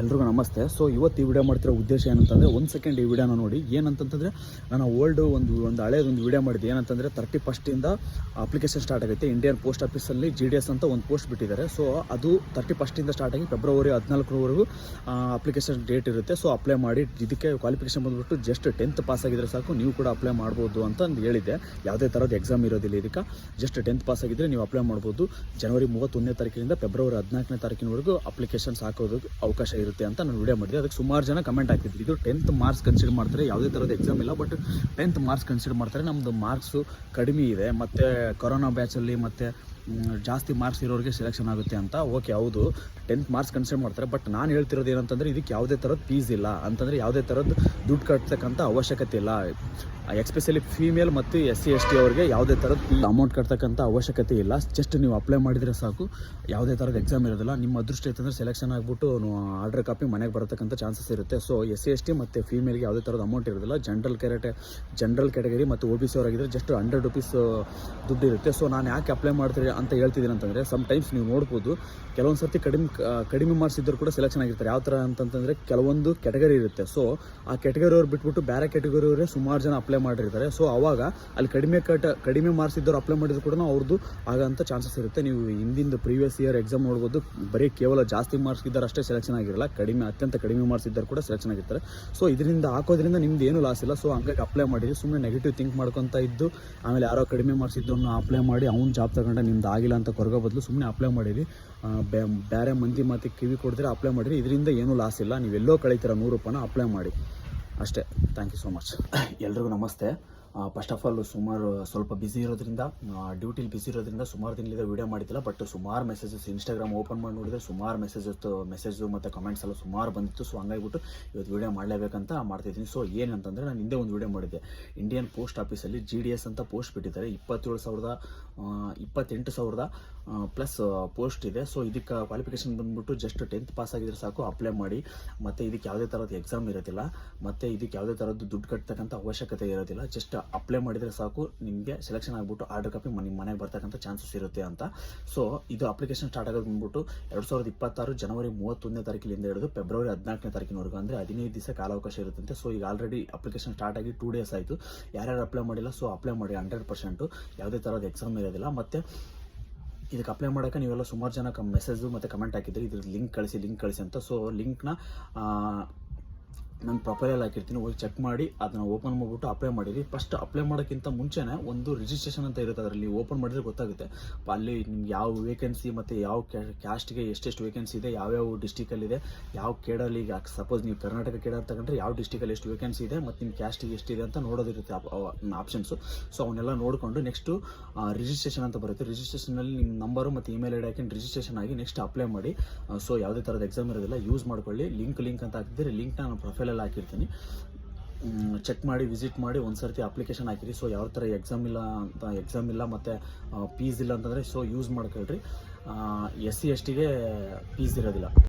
ಎಲ್ರಿಗೂ ನಮಸ್ತೆ. ಸೊ ಇವತ್ತು ಈ ವಿಡಿಯೋ ಮಾಡ್ತಿರೋ ಉದ್ದೇಶ ಏನಂತಂದರೆ, ಒಂದು ಸೆಕೆಂಡ್ ಈ ವಿಡಿಯೋನ ನೋಡಿ. ಏನಂತಂತಂದರೆ ನಾನು ಓಲ್ಡ್ ಒಂದು ಒಂದು ಹಳೇದು ಒಂದು ವಿಡಿಯೋ ಮಾಡಿದ್ದೆ. ಏನಂತಂದರೆ ತರ್ಟಿ ಫಸ್ಟಿಂದ ಅಪ್ಲಿಕೇಶನ್ ಸ್ಟಾರ್ಟ್ ಆಗುತ್ತೆ ಇಂಡಿಯನ್ ಪೋಸ್ಟ್ ಆಫೀಸಲ್ಲಿ ಜಿ ಡಿ ಎಸ್ ಅಂತ ಒಂದು ಪೋಸ್ಟ್ ಬಿಟ್ಟಿದ್ದಾರೆ. ಸೊ ಅದು ತರ್ಟಿ ಫಸ್ಟಿಂದ ಸ್ಟಾರ್ಟ್ ಆಗಿ ಫೆಬ್ರವರಿ ಹದಿನಾಲ್ಕರವರೆಗೂ ಅಪ್ಲಿಕೇಶನ್ ಡೇಟ್ ಇರುತ್ತೆ. ಸೊ ಅಪ್ಲೈ ಮಾಡಿ, ಇದಕ್ಕೆ ಕ್ವಾಲಿಫಿಕೇಶನ್ ಬಂದ್ಬಿಟ್ಟು ಜಸ್ಟ್ ಟೆಂತ್ ಪಾಸ್ ಆಗಿದ್ರೆ ಸಾಕು. ನೀವು ಕೂಡ ಅಪ್ಲೈ ಮಾಡ್ಬೋದು ಅಂತ ಹೇಳಿದ್ದೆ. ಯಾವುದೇ ಥರದ ಎಕ್ಸಾಮ್ ಇರೋದಿಲ್ಲ ಇದಕ್ಕೆ. ಜಸ್ಟ್ ಟೆಂತ್ ಪಾಸ್ ಆಗಿದ್ದರೆ ನೀವು ಅಪ್ಲೈ ಮಾಡ್ಬೋದು. ಜನವರಿ ಮೂವತ್ತೊಂದನೇ ತಾರೀಕಿನಿಂದ ಫೆಬ್ರವರಿ ಹದಿನಾಲ್ಕನೇ ತಾರೀಕಿನವರೆಗೂ ಅಪ್ಲಿಕೇಶನ್ಸ್ ಹಾಕೋದಕ್ಕೆ ಅವಕಾಶ ಇರುತ್ತೆ ಅಂತ ನಾನು ವಿಡಿಯೋ ಮಾಡಿದೆ ಅದಕ್ಕೆ ಸುಮಾರು ಜನ ಕಮೆಂಟ್ ಹಾಕ್ತಿದ್ರು ಇದು ಟೆಂತ್ ಮಾರ್ಕ್ಸ್ ಕನ್ಸಿಡರ್ ಮಾಡ್ತಾರೆ. ಯಾವುದೇ ಥರದ ಎಕ್ಸಾಮ್ ಇಲ್ಲ ಬಟ್ ಟೆಂತ್ ಮಾರ್ಕ್ಸ್ ಕನ್ಸಿಡರ್ ಮಾಡ್ತಾರೆ. ನಮ್ಮದು ಮಾರ್ಕ್ಸು ಕಡಿಮೆ ಇದೆ. ಮತ್ತು ಕೊರೋನಾ ಬ್ಯಾಚಲ್ಲಿ ಮತ್ತು ಜಾಸ್ತಿ ಮಾರ್ಕ್ಸ್ ಇರೋರಿಗೆ ಸೆಲೆಕ್ಷನ್ ಆಗುತ್ತೆ ಅಂತ. ಓಕೆ ಹೌದು. ಟೆಂತ್ ಮಾರ್ಕ್ಸ್ ಕನ್ಸಿಡರ್ ಮಾಡ್ತಾರೆ. ಬಟ್ ನಾನು ಹೇಳ್ತಿರೋದು ಏನಂತಂದರೆ, ಇದಕ್ಕೆ ಯಾವುದೇ ಥರದ ಫೀಸ್ ಇಲ್ಲ. ಅಂತಂದರೆ ಯಾವುದೇ ಥರದ್ದು ದುಡ್ಡು ಕಟ್ತಕ್ಕಂಥ ಅವಶ್ಯಕತೆ ಇಲ್ಲ. ಎಕ್ಸ್ಪೆಷಲಿ ಫೀಮೇಲ್ ಮತ್ತು ಎಸ್ ಸಿ ಎಸ್ ಟಿ ಅವ್ರಿಗೆ ಯಾವುದೇ ಥರದ ಅಮೌಂಟ್ ಕಟ್ತಕ್ಕಂಥ ಅವಶ್ಯಕತೆ ಇಲ್ಲ. ಜಸ್ಟ್ ನೀವು ಅಪ್ಲೈ ಮಾಡಿದರೆ ಸಾಕು. ಯಾವುದೇ ಥರದ ಎಕ್ಸಾಮ್ ಇರೋದಿಲ್ಲ. ನಿಮ್ಮ ಅದೃಷ್ಟ ಇತ್ತಂದರೆ ಸೆಲೆಕ್ಷನ್ ಆಗಿಬಿಟ್ಟು ಆರ್ಡರ್ ಕಾಪಿ ಮನೆಗೆ ಬರತಕ್ಕಂಥ ಚಾನ್ಸಸ್ ಇರುತ್ತೆ. So S C S T ಮತ್ತು ಫೀಮೇಲ್ಗೆ ಯಾವುದೇ ಥರದ ಅಮೌಂಟ್ ಇರೋದಿಲ್ಲ. ಜನರಲ್ ಕ್ಯಾರೆಟ್ ಜನರಲ್ ಕ್ಯಾಟಗರಿ ಮತ್ತು ಒ ಬಿ ಸಿ ಅವರಾಗಿದ್ದರೆ ಜಸ್ಟ್ ಹಂಡ್ರೆಡ್ ರುಪೀಸ್ ದುಡ್ಡು ಇರುತ್ತೆ. ಸೊ ನಾನು ಯಾಕೆ ಅಪ್ಲೈ ಮಾಡ್ತೀರಿ ಅಂತ ಹೇಳ್ತಿದ್ದೀನಿ ಅಂತಂದರೆ ಸಮ್ ಟೈಮ್ಸ್ ನೀವು ನೋಡ್ಬೋದು ಕೆಲವೊಂದು ಸರ್ತಿ ಕಡಿಮೆ ಕಡಿಮೆ ಮಾರ್ಕ್ಸ್ ಇದ್ದರೂ ಕೂಡ ಸೆಲೆಕ್ಷನ್ ಆಗಿರ್ತಾರೆ. ಯಾವ ಥರ ಅಂತಂದರೆ ಕೆಲವೊಂದು ಕೆಟಗರಿ ಇರುತ್ತೆ. ಸೊ ಆ ಕ್ಯಾಟಗರಿ ಅವ್ರು ಬಿಟ್ಬಿಟ್ಟು ಬೇರೆ ಕ್ಯಾಟಗರಿ ಅವರೇ ಸುಮಾರು ಜನ ಅಪ್ಲೈ ಮಾಡಿರ್ತಾರೆ. ಸೊ ಅವಾಗ ಅಲ್ಲಿ ಕಡಿಮೆ ಕಟ್ ಕಡಿಮೆ ಮಾರ್ಕ್ಸ್ ಇದ್ದವ್ರು ಅಪ್ಲೈ ಮಾಡಿದ್ರು ಕೂಡ ಅವ್ರದ್ದು ಆಗಂತ ಚಾನ್ಸಸ್ ಇರುತ್ತೆ. ನೀವು ಹಿಂದಿನ ಪ್ರೀವಿಯಸ್ ಇಯರ್ ಎಕ್ಸಾಮ್ ನೋಡ್ಬೋದು, ಬರೀ ಕೇವಲ ಜಾಸ್ತಿ ಮಾರ್ಕ್ಸ್ ಇದ್ದಾರೆ ಅಷ್ಟೇ ಸೆಲೆಕ್ಷನ್ ಆಗಿರಲ್ಲ ಕಡಿಮೆ, ಅತ್ಯಂತ ಕಡಿಮೆ ಮಾಡಿಸಿದ್ದಾರೆ ಕೂಡ ಸೆಲೆಕ್ಷನ್ ಆಗಿರ್ತಾರೆ. ಸೊ ಇದರಿಂದ ಹಾಕೋದ್ರಿಂದ ನಿಮ್ದು ಏನು ಲಾಸ್ ಇಲ್ಲ. ಸೊ ಹಂಗಾಗಿ ಅಪ್ಲೈ ಮಾಡಿರಿ. ಸುಮ್ಮನೆ ನೆಗೆಟಿವ್ ಥಿಂಕ್ ಮಾಡ್ಕೊತ ಇದ್ದು, ಆಮೇಲೆ ಯಾರೋ ಕಡಿಮೆ ಮಾಡಿಸಿದ್ದನ್ನು ಅಪ್ಲೈ ಮಾಡಿ, ಅವ್ನು ಜಾಬ್ ತಗೊಂಡೆ ನಿಮ್ದು ಆಗಿಲ್ಲ ಅಂತ ಕೊರಗೋ ಬದಲು ಸುಮ್ಮನೆ ಅಪ್ಲೈ ಮಾಡಿರಿ. ಬೇರೆ ಮಂದಿ ಮಾತಿಗೆ ಕಿವಿ ಕೊಡಿದ್ರೆ ಅಪ್ಲೈ ಮಾಡಿರಿ. ಇದರಿಂದ ಏನೂ ಲಾಸ್ ಇಲ್ಲ. ನೀವೆಲ್ಲೋ ಕಳೀತೀರ ನೂರು ರೂಪಾಯಿನ ಅಪ್ಲೈ ಮಾಡಿ. ಅಷ್ಟೇ. ಥ್ಯಾಂಕ್ ಯು ಸೊ ಮಚ್ ಎಲ್ರಿಗೂ ನಮಸ್ತೆ. ಫಸ್ಟ್ ಆಫ್ ಆಲ್ ಸುಮಾರು ಸ್ವಲ್ಪ ಬ್ಯುಸಿ ಇರೋದ್ರಿಂದ ಡ್ಯೂಟಿಲಿ ಬ್ಯುಸಿ ಇರೋದ್ರಿಂದ ಸುಮಾರು ದಿನದಿಂದ ವೀಡಿಯೋ ಮಾಡಿದ್ದಿಲ್ಲ ಬಟ್ ಸುಮಾರು ಮೆಸೇಜಸ್ ಇನ್ಸ್ಟಾಗ್ರಾಮ್ ಓಪನ್ ಮಾಡಿ ನೋಡಿದ್ರೆ ಸುಮಾರು ಮೆಸೇಜಸ್ ಮೆಸೇಜು ಮತ್ತು ಕಮೆಂಟ್ಸ್ ಎಲ್ಲ ಸುಮಾರು ಬಂದಿತ್ತು. ಸೊ ಹಂಗಾಗಿಬಿಟ್ಟು ಇವತ್ತು ವೀಡಿಯೋ ಮಾಡಲೇಬೇಕಂತ ಮಾಡ್ತಿದ್ದೀನಿ. ಸೊ ಏನಂತಂದರೆ ನಾನು ಹಿಂದೆ ಒಂದು ವೀಡಿಯೋ ಮಾಡಿದ್ದೆ. ಇಂಡಿಯನ್ ಪೋಸ್ಟ್ ಆಫೀಸಲ್ಲಿ ಜಿ ಡಿ ಎಸ್ ಅಂತ ಪೋಸ್ಟ್ ಬಿಟ್ಟಿದ್ದಾರೆ. ಇಪ್ಪತ್ತೇಳು ಸಾವಿರದ ಇಪ್ಪತ್ತೆಂಟು ಸಾವಿರದ ಪ್ಲಸ್ ಪೋಸ್ಟ್ ಇದೆ. ಸೊ ಇದಕ್ಕೆ ಕ್ವಾಲಿಫಿಕೇಷನ್ ಬಂದ್ಬಿಟ್ಟು ಜಸ್ಟ್ ಟೆಂತ್ ಪಾಸ್ ಆಗಿದ್ರೆ ಸಾಕು ಅಪ್ಲೈ ಮಾಡಿ. ಮತ್ತು ಇದಕ್ಕೆ ಯಾವುದೇ ಥರದ ಎಕ್ಸಾಮ್ ಇರೋದಿಲ್ಲ. ಮತ್ತು ಇದಕ್ಕೆ ಯಾವುದೇ ಥರದ್ದು ದುಡ್ಡು ಕಟ್ಟತಕ್ಕಂಥ ಅವಶ್ಯಕತೆ ಇರೋದಿಲ್ಲ. ಜಸ್ಟ್ ಅಪ್ಲೈ ಮಾಡಿದರೆ ಸಾಕು, ನಿಮಗೆ ಸೆಲೆಕ್ಷನ್ ಆಗಿಬಿಟ್ಟು ಆರ್ಡರ್ ಕಾಪಿ ನಿಮ್ಮ ಮನೆಗೆ ಬರ್ತಕ್ಕಂಥ ಚಾನ್ಸಸ್ ಇರುತ್ತೆ ಅಂತ. ಸೊ ಇದು ಅಪ್ಲಿಕೇಶನ್ ಸ್ಟಾರ್ಟ್ ಆಗೋದು ಬಂದ್ಬಿಟ್ಟು ಎರಡು ಸಾವಿರದ ಇಪ್ಪತ್ತಾರು ಜನವರಿ ಮೂವತ್ತೊಂದನೇ ತಾರೀಕಿನಿಂದ ಹಿಡಿದು ಫೆಬ್ರವರಿ ಹದಿನಾಲ್ಕನೇ ತಾರೀಕಿನವರೆಗೂ ಅಂದರೆ ಹದಿನೈದು ದಿವಸ ಕಾಲಾವಕಾಶ ಇರುತ್ತಂತೆ. ಸೊ ಈಗ ಆಲ್ರೆಡಿ ಅಪ್ಲಿಕೇಶನ್ ಸ್ಟಾರ್ಟ್ ಆಗಿ ಟೂ ಡೇಸ್ ಆಯಿತು. ಯಾರ್ಯಾರು ಅಪ್ಲೈ ಮಾಡಿಲ್ಲ ಸೊ ಅಪ್ಲೈ ಮಾಡಿ ಹಂಡ್ರೆಡ್ ಪರ್ಸೆಂಟು ಯಾವುದೇ ಥರದ ಎಕ್ಸಾಮ್ ಇರೋದಿಲ್ಲ. ಮತ್ತು ಇದಕ್ಕೆ ಅಪ್ಲೈ ಮಾಡೋಕೆ ನೀವೆಲ್ಲ ಸುಮಾರು ಜನ ಮೆಸೇಜು ಮತ್ತು ಕಮೆಂಟ್ ಹಾಕಿದ್ರಿ ಇದ್ರ ಲಿಂಕ್ ಕಳಿಸಿ ಲಿಂಕ್ ಕಳಿಸಿ ಅಂತ. ಸೊ ಲಿಂಕ್ನ ನಾನು ಪ್ರೊಫೈಲಲ್ಲಿ ಹಾಕಿರ್ತೀನಿ, ಹೋಗಿ ಚೆಕ್ ಮಾಡಿ, ಅದನ್ನು ಓಪನ್ ಮಾಡಿಬಿಟ್ಟು ಅಪ್ಲೈ ಮಾಡಿರಿ. ಫಸ್ಟ್ ಅಪ್ಲೈ ಮಾಡೋಕ್ಕಿಂತ ಮುಂಚೆನೇ ಒಂದು ರಿಜಿಸ್ಟ್ರೇಷನ್ ಅಂತ ಇರುತ್ತೆ ಅದರಲ್ಲಿ. ಓಪನ್ ಮಾಡಿದ್ರೆ ಗೊತ್ತಾಗುತ್ತೆ. ಅಲ್ಲಿ ನಿಮ್ಗೆ ಯಾವ ವೇಕೆನ್ಸಿ ಮತ್ತು ಯಾವ ಕ್ಯಾಸ್ಟ್ಗೆ ಎಷ್ಟೆಷ್ಟು ವೇಕೆನ್ಸಿ ಇದೆ ಯಾವ್ಯಾವ ಡಿಸ್ಟಿಕಲ್ಲಿದೆ ಯಾವ ಕೇಡಲ್ಲಿ ಈಗ ಸಪೋಸ್ ನೀವು ಕರ್ನಾಟಕ ಕೇಡರ್ ತಗೊಂಡ್ರೆ ಯಾವ ಡಿಸ್ಟಿಕಲ್ಲಿ ಎಷ್ಟು ವೇಕೆನ್ಸಿ ಇದೆ, ಮತ್ತು ನಿಮ್ಮ ಕ್ಯಾಸ್ಟಿಗೆ ಎಷ್ಟಿದೆ ಅಂತ ನೋಡೋದಿರುತ್ತೆ ಆಪ್ಷನ್ಸು ಸೊ ಅವನ್ನೆಲ್ಲ ನೋಡಿಕೊಂಡು ನೆಕ್ಸ್ಟು ರಿಜಿಸ್ಟ್ರೇಷನ್ ಅಂತ ಬರುತ್ತೆ. ರಿಜಿಸ್ಟ್ರೇಷನಲ್ಲಿ ನಿಮ್ಮ ನಂಬರು ಮತ್ತು ಇಮೇಲ್ ಐ ಡಿ ಹಾಕಿ ರಿಜಿಸ್ಟ್ರೇಷನ್ ಆಗಿ ನೆಕ್ಸ್ಟ್ ಅಪ್ಲೈ ಮಾಡಿ. ಸೊ ಯಾವುದೇ ಥರದ ಎಕ್ಸಾಮ್ ಇರೋದಿಲ್ಲ ಯೂಸ್ ಮಾಡ್ಕೊಳ್ಳಿ. ಲಿಂಕ್ ಲಿಂಕ್ ಅಂತ ಹಾಕಿದ್ರೆ ಲಿಂಕ್ನ ನಾನು ಪ್ರೊಫೈಲಲ್ಲಿ ಹಾಕಿರ್ತೀನಿ. ಚೆಕ್ ಮಾಡಿ ವಿಸಿಟ್ ಮಾಡಿ ಒಂದು ಸರ್ತಿ ಅಪ್ಲಿಕೇಶನ್ ಹಾಕಿರಿ. ಸೊ ಯಾವ ಥರ ಎಕ್ಸಾಮ್ ಇಲ್ಲ ಅಂತ ಎಕ್ಸಾಮ್ ಇಲ್ಲ ಮತ್ತು ಪೀಸ್ ಇಲ್ಲ ಅಂತಂದರೆ ಸೊ ಯೂಸ್ ಮಾಡ್ಕೊಳ್ರಿ. ಎಸ್ ಸಿ ಎಸ್ ಟಿಗೆ ಪೀಸ್ ಇರೋದಿಲ್ಲ.